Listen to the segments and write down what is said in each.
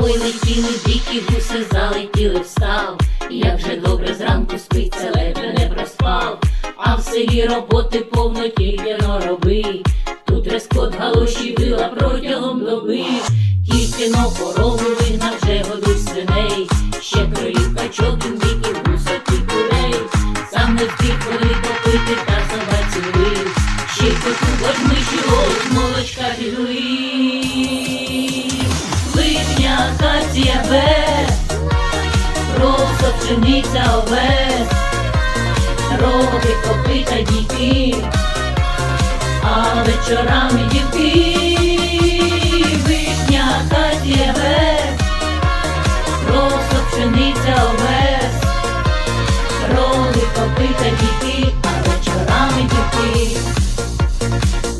Ой, летіли дикі гуси, залетіли встав. Як же добре зранку спиться, ледве не проспав. А в селі роботи повно тільки но роби. Тут рескот галоші вила протягом доби. Тільки но корову вигнав вже годуй свиней. Ще кролів качок, індиків, гусок і курей. Сам не встиг коли попити та собаці влив. Ще й коту бож миші голос молочка підлив. Акація без, просто пшениця овес, роги, копита, діки, а вечорами дівки, вишня, акація без, просто пшениця овес, роги, копита, діки, а вечорами дівки.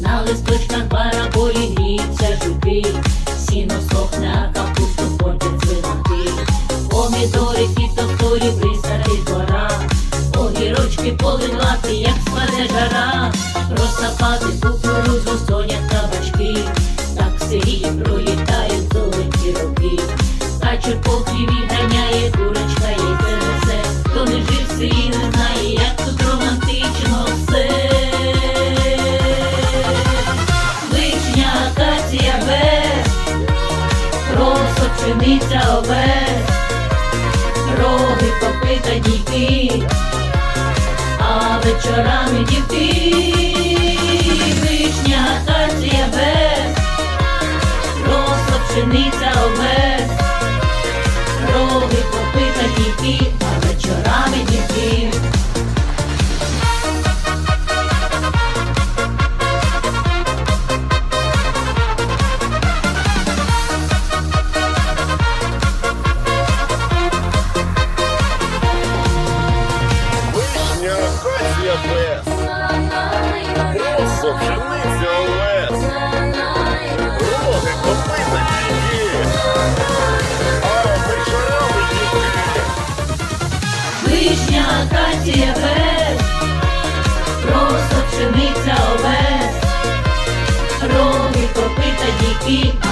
На листочках бараболі гріються жуки, фітофторі, бризати двора, огірочки поливати, як спаде жара, розсапати кукурузу, сонять кабачки, так в селі пролітають золоті роки. Качур по хліві ганяє, курочка яйце несе, хто не жив в не знає, як тут романтично все. Вишня, акація без, просто пшениця овес, роги, та дійки, а вечорами дівки, вишня, акація без, росла пшениця овес, роги, хлопи та а Акація без, просто пшениця овес, роги, копита, діки.